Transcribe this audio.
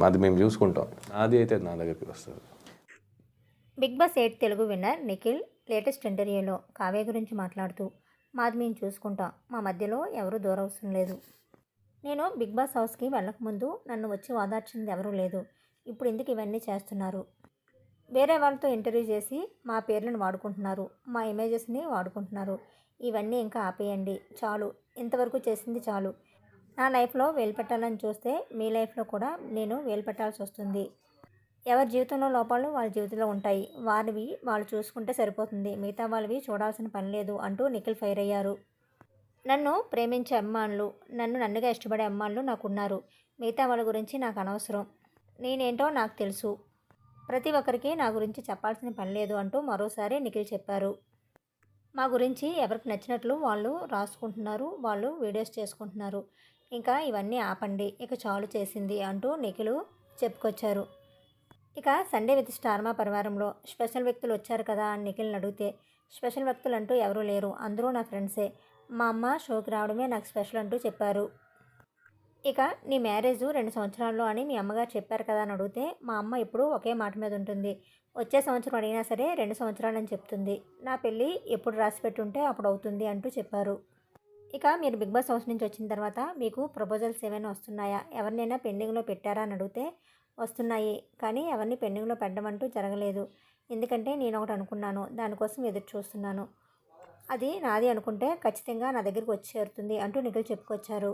అది మేము చూసుకుంటాం. నాది అయితే నా దగ్గరికి వస్తుంది. Bigg Boss eight Telugu winner Nikhil latest ఇంటర్వ్యూలో కావ్య గురించి మాట్లాడుతూ మాది మేము చూసుకుంటాం. మా మధ్యలో ఎవరు దూరవసరం లేదు. నేను బిగ్ బాస్ హౌస్కి వెళ్ళకముందు నన్ను వచ్చి ఓదార్చింది ఎవరూ లేదు. ఇప్పుడు ఎందుకు ఇవన్నీ చేస్తున్నారు? వేరే వాళ్ళతో ఇంటర్వ్యూ చేసి మా పేర్లను వాడుకుంటున్నారు. మా ఇమేజెస్ని వాడుకుంటున్నారు. ఇవన్నీ ఇంకా ఆపేయండి. చాలు. ఇంతవరకు చేసింది చాలు. నా లైఫ్లో వేలు పెట్టాలని చూస్తే మీ లైఫ్లో కూడా నేను వేలు పెట్టాల్సి వస్తుంది. ఎవరి జీవితంలో లోపాలు వాళ్ళ జీవితంలో ఉంటాయి. వారివి వాళ్ళు చూసుకుంటే సరిపోతుంది. మిగతా వాళ్ళవి చూడాల్సిన పని లేదు అంటూ నిఖిల్ ఫైర్ అయ్యారు. నన్ను ప్రేమించే అమ్మాన్లు నన్ను నన్నుగా ఇష్టపడే అమ్మాన్లు నాకున్నారు. మిగతా వాళ్ళ గురించి నాకు అనవసరం. నేనేంటో నాకు తెలుసు. ప్రతి ఒక్కరికి నా గురించి చెప్పాల్సిన పని లేదు అంటూ మరోసారి నిఖిల్ చెప్పారు. మా గురించి ఎవరికి నచ్చినట్లు వాళ్ళు రాసుకుంటున్నారు వాళ్ళు వీడియోస్ చేసుకుంటున్నారు. ఇంకా ఇవన్నీ ఆపండి. ఇక చాలు చేసింది అంటూ నిఖిల్ చెప్పుకొచ్చారు. ఇక సండే విత్ స్టార్మా పరివారంలో స్పెషల్ వ్యక్తులు వచ్చారు కదా అని నిఖిల్ని అడిగితే స్పెషల్ వ్యక్తులు అంటూ ఎవరూ లేరు. అందరూ నా ఫ్రెండ్సే. మా అమ్మ షోకి రావడమే నాకు స్పెషల్ అంటూ చెప్పారు. ఇక నీ మ్యారేజ్ రెండు సంవత్సరాల్లో అని మీ అమ్మగారు చెప్పారు కదా అని అడిగితే మా అమ్మ ఇప్పుడు ఒకే మాట మీద ఉంటుంది. వచ్చే సంవత్సరం అడిగినా సరే రెండు సంవత్సరాలని చెప్తుంది. నా పెళ్ళి ఎప్పుడు రాసి పెట్టుంటే అప్పుడు అవుతుంది అంటూ చెప్పారు. ఇక మీరు బిగ్ బాస్ హౌస్ నుంచి వచ్చిన తర్వాత మీకు ప్రపోజల్స్ ఏమైనా వస్తున్నాయా? ఎవరినైనా పెండింగ్లో పెట్టారా అని అడిగితే వస్తున్నాయి కానీ ఎవరిని పెండింగ్లో పెట్టడం అంటూ జరగలేదు. ఎందుకంటే నేను ఒకటి అనుకున్నాను దానికోసం ఎదురు చూస్తున్నాను. అది నాది అనుకుంటే ఖచ్చితంగా నా దగ్గరికి వచ్చి చేరుతుంది అంటూ నిఖిల్ చెప్పుకొచ్చారు.